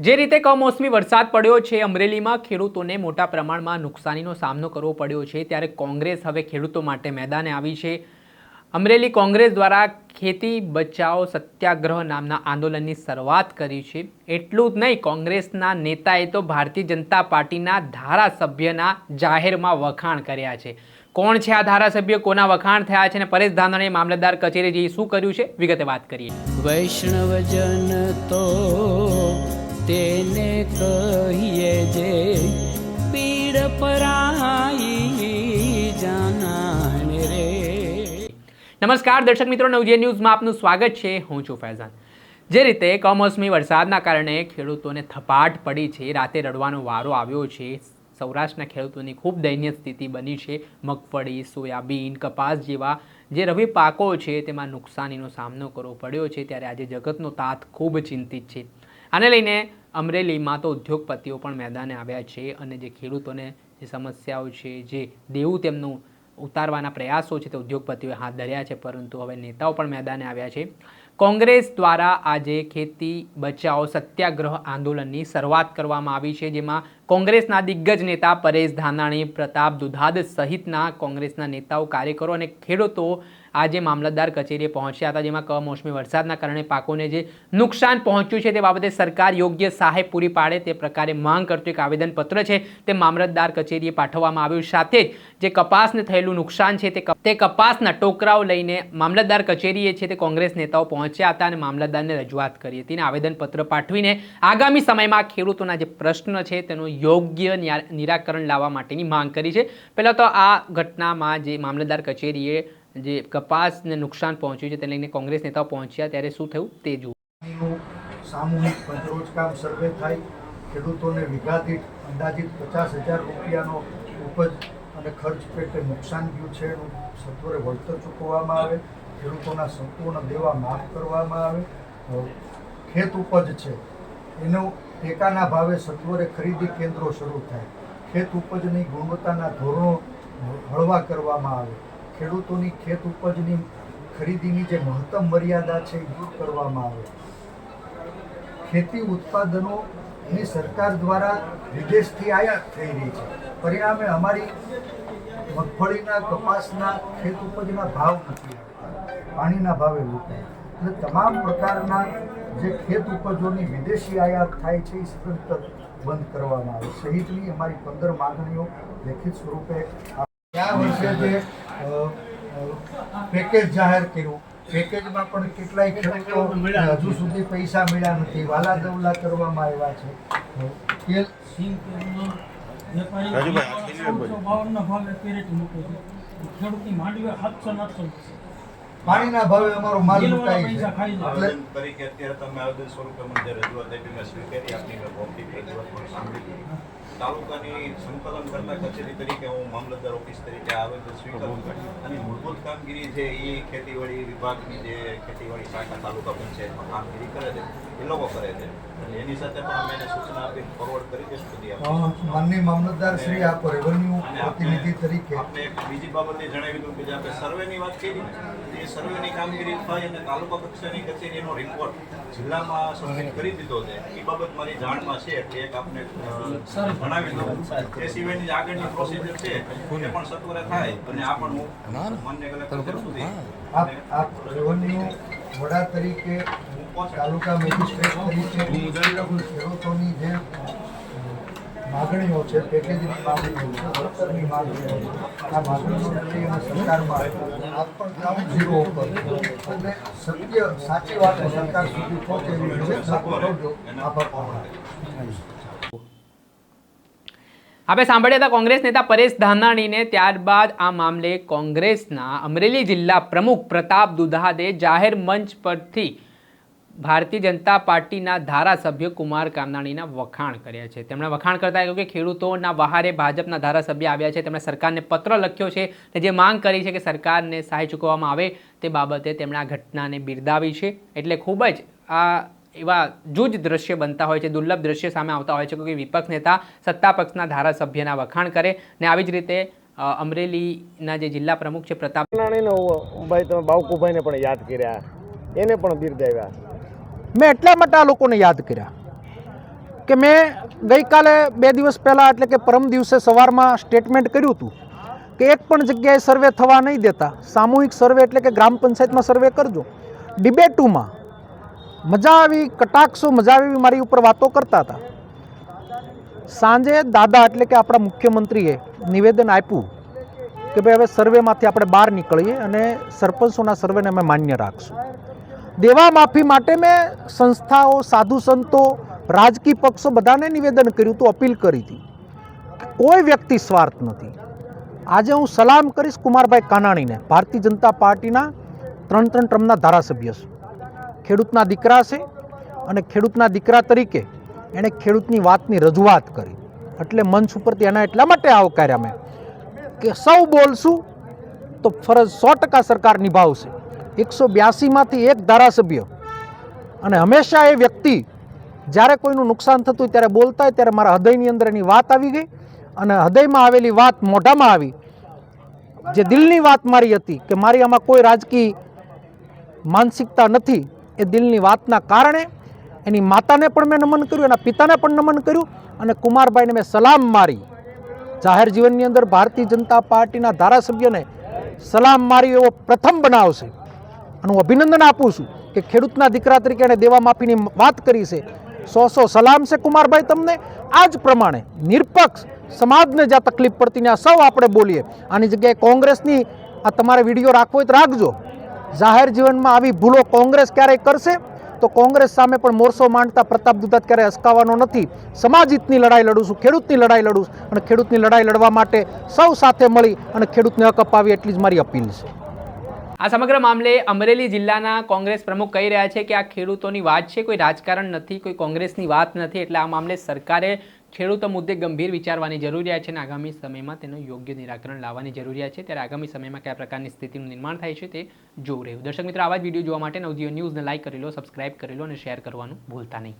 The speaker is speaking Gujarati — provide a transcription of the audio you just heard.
જે રીતે કમોસમી વરસાદ પડ્યો છે, અમરેલીમાં ખેડૂતોને મોટા પ્રમાણમાં નુકસાનીનો સામનો કરવો પડ્યો છે, ત્યારે કોંગ્રેસ હવે ખેડૂતો માટે મેદાને આવી છે. અમરેલી કોંગ્રેસ દ્વારા ખેતી બચાવો સત્યાગ્રહ નામના આંદોલનની શરૂઆત કરી છે. એટલું જ નહીં, કોંગ્રેસના નેતાએ તો ભારતીય જનતા પાર્ટીના ધારાસભ્યના જાહેરમાં વખાણ કર્યા છે. કોણ છે આ ધારાસભ્ય? કોના વખાણ થયા છે? અને પરેશ ધાનાણીએ મામલતદાર કચેરી જે શું કર્યું છે, વિગતે વાત કરીએ. વૈષ્ણવજન તો તેને કહીએ જે પીડ પરાઈ જાનાને રે. નમસ્કાર, દર્શક મિત્રો નવજે ન્યૂઝમાં આપનું સ્વાગત છે. હું છું ફૈઝાન. જે રીતે કમોસમી વરસાદના કારણે ખેડૂતોને થપાટ પડી છે, રાતે રડવાનો વારો આવ્યો છે. સૌરાષ્ટ્રના ખેડૂતોની ખૂબ દયનીય સ્થિતિ બની છે. મગફળી, સોયાબીન, કપાસ જેવા જે રવિ પાકો છે, તેમાં નુકસાનીનો સામનો કરવો પડ્યો છે. ત્યારે આજે જગતનો તાત ખૂબ ચિંતિત છે. આને લઈને અમરેલીમાં તો ઉદ્યોગપતિઓ પણ મેદાને આવ્યા છે અને જે ખેડૂતોને જે સમસ્યાઓ છે, જે દેવું તેમનું ઉતારવાના પ્રયાસો છે તે ઉદ્યોગપતિઓએ હાથ ધર્યા છે, પરંતુ હવે નેતાઓ પણ મેદાને આવ્યા છે. કોંગ્રેસ દ્વારા આજે ખેતી બચાવો સત્યાગ્રહ આંદોલનની શરૂઆત કરવામાં આવી છે, જેમાં કોંગ્રેસના દિગ્ગજ નેતા પરેશ ધાનાણી, પ્રતાપ દુધાદ સહિતના કોંગ્રેસના નેતાઓ, કાર્યકરો અને ખેડૂતો આજે મામલતદાર કચેરીએ પહોંચ્યા હતા, જેમાં કમોસમી વરસાદના કારણે પાકોને જે નુકસાન પહોંચ્યું છે તે બાબતે સરકાર યોગ્ય સહાય પૂરી પાડે તે પ્રકારે માંગ કરતું એક આવેદનપત્ર છે તે મામલતદાર કચેરીએ પાઠવવામાં આવ્યું. સાથે જ જે કપાસને થયેલું નુકસાન છે તે કપાસના ટોકરાઓ લઈને મામલતદાર કચેરીએ છે તે કોંગ્રેસ નેતાઓ પહોંચ્યા હતા અને મામલતદારને રજૂઆત કરી હતી. અને આવેદનપત્ર પાઠવીને આગામી સમયમાં ખેડૂતોના જે પ્રશ્ન છે તેનું યોગ્ય નિરાકરણ લાવવા માટેની માંગ કરી છે. પહેલાં તો આ ઘટનામાં જે મામલતદાર કચેરીએ જે કપાસને નુકસાન પહોંચ્યું છે, તેને લઈને કોંગ્રેસ નેતાઓ પહોંચ્યા, ત્યારે શું થયું તે જુઓ. સામૂહિક પંચરોજકામ સર્વે થાય, ખેડૂતોને વીઘા અંદાજિત પચાસ હજાર રૂપિયાનો ઉપજ અને ખર્ચ પેટે નુકસાન થયું છે, એનું સત્વરે વળતર ચૂકવવામાં આવે, ખેડૂતોના સંપૂર્ણ દેવા માફ કરવામાં આવે. ખેત ઉપજ છે, એનું ટેકાના ભાવે સત્વરે ખરીદી કેન્દ્રો શરૂ થાય. ખેત ઉપજની ગુણવત્તાના ધોરણો હળવા કરવામાં આવે. ખેડૂતોની ખેત ઉપજની ખરીદીની જે મહત્તમ મર્યાદા છે દૂર કરવામાં આવે. ખેતી ઉત્પાદનોની સરકાર દ્વારા વિદેશથી આયાત થઈ રહી છે. પરિણામે અમારી મગફળીના કપાસના ખેત ઉપજના ભાવ નથી આવતા. પાણીના ભાવે લૂંટાય. એટલે તમામ પ્રકારના જે ખેત ઉપજોની વિદેશી આયાત થાય છે એ સદંતર બંધ કરવામાં આવે. સહિતની અમારી પંદર માગણીઓ લેખિત સ્વરૂપે આ વર્ષે જે પેકેજ જાહેર કર્યું. પેકેજમાં પણ કેટલાય ખેડૂતો હજુ સુધી પૈસા મળ્યા નથી. વાલા દવલા કરવામાં આવ્યા છે. તેલ ખેડૂતની માંડવી સાતસો નાખસો પાણીના ભાવે અમારો માલ બિલવાળા છે. એટલે તરીકે અત્યારે તમે આવેદન સ્વરૂપે મને રજૂઆત આપી મેં સ્વીકારી આપની મેં ભૌતિક રજૂઆત પણ સાંભળી તાલુકાની સંકલન કરતા કચેરી તરીકે હું મામલતદાર ઓફિસ તરીકે આવેદન સ્વીકારું. અને મૂળભૂત કામગીરી છે એ ખેતીવાડી વિભાગની જે ખેતીવાડી શાખા તાલુકા પંચાયતમાં કામગીરી કરે છે એ લોકો કરે છે. અને એની સાથે પણ અમે એને સૂચના આપી ફોરવર્ડ કરી દઈશું મામલતદાર શ્રી આપ રેવન્યુ આપણે પ્રતિનિધિ તરીકે. આપણે બીજી બાબતે જણાવી દઉં કે જે આપણે સર્વેની વાત કરી એ સર્વેની કામગીરી થાય અને તાલુકા કક્ષાની કચેરીનો રિપોર્ટ જિલ્લામાં સબમિટ કરી દીધો છે. એ બાબત મારી જાણમાં છે એટલે એક આપને જણાવી દઉં. એ સિવાયની આગળની પ્રોસિજર છે એ પણ સત્વરે થાય અને આ પણ હું માન્ય કલેક્ટર સુધી આપ આપ રેવન્યુ વડા તરીકે તાલુકા મેજિસ્ટ્રેટ તરીકે ખેડૂતોની જે માગણીઓ છે, પેકેજની માગણીઓ છે વળતરની માગણીઓ છે. આ માગણીઓ અને સરકારમાં ગ્રાઉન્ડ ઝીરો ઉપર અને સત્ય, સાચી વાતો સરકાર સુધી પહોંચે એવી આભાર આપણે સાંભળ્યા હતા કોંગ્રેસ નેતા પરેશ ધાનાણીને ત્યારબાદ આ મામલે કોંગ્રેસના અમરેલી જિલ્લા પ્રમુખ પ્રતાપ દુધાદે જાહેર મંચ પરથી ભારતીય જનતા પાર્ટીના ધારાસભ્ય કુમાર કામનાણીના વખાણ કર્યા છે. તેમણે વખાણ કરતા કહ્યું કે ખેડૂતોના વહારે ભાજપના ધારાસભ્ય આવ્યા છે. તેમણે સરકારને પત્ર લખ્યો છે અને જે માંગ કરી છે કે સરકારને સહાય ચૂકવવામાં આવે તે બાબતે તેમણે આ ઘટનાને બિરદાવી છે. એટલે ખૂબ જ આ એવા જૂજ દ્રશ્ય બનતા હોય છે, દુર્લભ દ્રશ્ય સામે આવતા હોય છે કે વિપક્ષ નેતા સત્તા પક્ષના ધારાસભ્યના વખાણ કરે ને આવી જ રીતે અમરેલીના જે જિલ્લા પ્રમુખ છે પ્રતાપ ભાઈ તમે બાવકુભાઈને પણ યાદ કર્યા. એને પણ બિરદાવ્યા. મેં એટલા માટે આ લોકોને યાદ કર્યા કે મેં ગઈકાલે બે દિવસ પહેલાં એટલે કે પરમ દિવસે સવારમાં સ્ટેટમેન્ટ કર્યું હતું કે એક પણ જગ્યાએ સર્વે થવા નહીં દેતા. સામૂહિક સર્વે એટલે કે ગ્રામ પંચાયતમાં સર્વે કરજો. ડિબેટુમાં મજા આવી, કટાક્ષો મજા આવી મારી ઉપર વાતો કરતા હતા. સાંજે દાદા એટલે કે આપણા મુખ્યમંત્રીએ નિવેદન આપ્યું કે ભાઈ હવે સર્વેમાંથી આપણે બહાર નીકળીએ અને સરપંચોના સર્વેને અમે માન્ય રાખશું. દેવા માફી માટે મેં સંસ્થાઓ, સાધુ સંતો, રાજકીય પક્ષો બધાને નિવેદન કર્યું હતું અપીલ કરી હતી. કોઈ વ્યક્તિ સ્વાર્થ નથી. આજે હું સલામ કરીશ કુમારભાઈ કાનાણીને. ભારતીય જનતા પાર્ટીના ત્રણ ત્રણ ટ્રમના ધારાસભ્ય છે. ખેડૂતના દીકરા છે અને ખેડૂતના દીકરા તરીકે એણે ખેડૂતની વાતની રજૂઆત કરી. એટલે મંચ ઉપરથી એના એટલા માટે આવકાર્યા મેં કે સૌ બોલશું તો ફરજ સો ટકા સરકાર નિભાવશે. એકસો બ્યાસીમાંથી એક ધારાસભ્ય. અને હંમેશા એ વ્યક્તિ જ્યારે કોઈનું નુકસાન થતું હોય ત્યારે બોલતા હોય, ત્યારે મારા હૃદયની અંદર એની વાત આવી ગઈ અને હૃદયમાં આવેલી વાત મોઢામાં આવી. જે દિલની વાત મારી હતી કે મારી આમાં કોઈ રાજકીય માનસિકતા નથી, એ દિલની વાતના કારણે એની માતાને પણ મેં નમન કર્યું, એના પિતાને પણ નમન કર્યું અને કુમારભાઈને મેં સલામ મારી. જાહેર જીવનની અંદર ભારતીય જનતા પાર્ટીના ધારાસભ્યને સલામ મારી એવો પ્રથમ બનાવશે અને હું અભિનંદન આપું છું કે ખેડૂતના દીકરા તરીકે એણે દેવા માફીની વાત કરી છે. સો સો સલામ છે કુમારભાઈ તમને. આ જ પ્રમાણે નિરપક્ષ સમાજને જ્યાં તકલીફ પડતી ત્યાં સૌ આપણે બોલીએ. આની જગ્યાએ કોંગ્રેસની આ તમારે વીડિયો રાખવો હોય તો રાખજો. જાહેર જીવનમાં આવી ભૂલો કોંગ્રેસ ક્યારેય કરશે? તો કોંગ્રેસ સામે પણ મોરસો માંડતા પ્રતાપ દુધાત ક્યારેય અસકાવાનો નથી. સમાજ હિતની લડાઈ લડું છું, ખેડૂતની લડાઈ લડું છું અને ખેડૂતની લડાઈ લડવા માટે સૌ સાથે મળી અને ખેડૂતને હક અપાવી એટલી જ મારી અપીલ છે. આ સમગ્ર મામલે અમરેલી જિલ્લાના કોંગ્રેસ પ્રમુખ કહી રહ્યા છે કે આ ખેડૂતોની વાત છે, કોઈ રાજકારણ નથી, કોઈ કોંગ્રેસની વાત નથી, એટલે આ મામલે સરકારે ખેડૂતો મુદ્દે ગંભીર વિચારવાની જરૂરિયાત છે અને આગામી સમયમાં તેનું યોગ્ય નિરાકરણ લાવવાની જરૂરિયાત છે. ત્યારે આગામી સમયમાં કયા પ્રકારની સ્થિતિનું નિર્માણ થાય છે તે જોવું રહ્યું. દર્શક મિત્રો, આવા જ વીડિયો જોવા માટે નવજીઓ ન્યૂઝને લાઇક કરી લો, સબસ્ક્રાઇબ કરી લો અને શેર કરવાનું ભૂલતા નહીં.